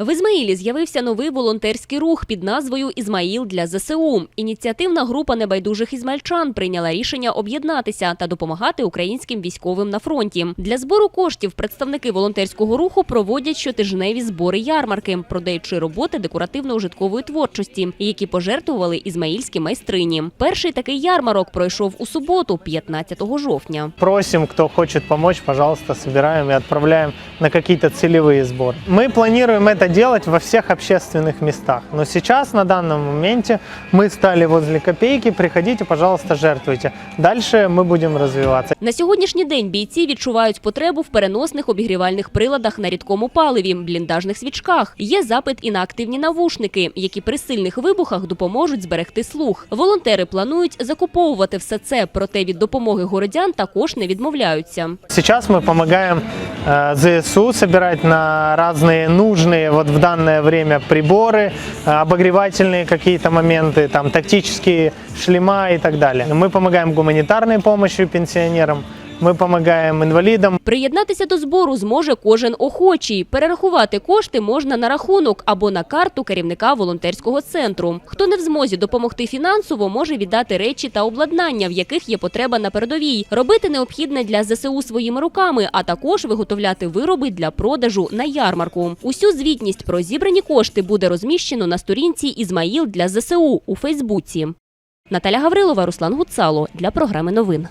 В Ізмаїлі з'явився новий волонтерський рух під назвою Ізмаїл для ЗСУ. Ініціативна група небайдужих ізмальчан прийняла рішення об'єднатися та допомагати українським військовим на фронті. Для збору коштів представники волонтерського руху проводять щотижневі збори ярмарки, продаючи роботи декоративно-ужиткової творчості, які пожертвували ізмаїльські майстрині. Перший такий ярмарок пройшов у суботу, 15 жовтня. Просим, кто хочет помочь, пожалуйста, собираем и отправляем на какие-то целевые сборы. Мы планируем это делать во всех общественных местах. Но сейчас, на данном моменте, мы стали возле копейки. Приходите, пожалуйста, жертвуйте. Дальше мы будем развиваться. На сьогоднішній день бійці відчувають потребу в переносних обігрівальних приладах на рідкому паливі, бліндажних свічках. Є запит і на активні навушники, які при сильних вибухах допоможуть зберегти слух. Волонтери планують закуповувати все це, проте від допомоги городян також не відмовляються. Сейчас мы помогаем э, ЗСУ собирать на разные нужные вот в данное время приборы, э, обогревательные какие-то моменты, там тактические шлема и так далее. Мы помогаем гуманитарной помощью пенсионерам, мы помогаем инвалидам, Приєднатися до збору зможе кожен охочий. Перерахувати кошти можна на рахунок або на карту керівника волонтерського центру. Хто не в змозі допомогти фінансово, може віддати речі та обладнання, в яких є потреба на передовій, робити необхідне для ЗСУ своїми руками, а також виготовляти вироби для продажу на ярмарку. Усю звітність про зібрані кошти буде розміщено на сторінці Ізмаїл для ЗСУ у Фейсбуці. Наталя Гаврилова, Руслан Гуцало для програми новин.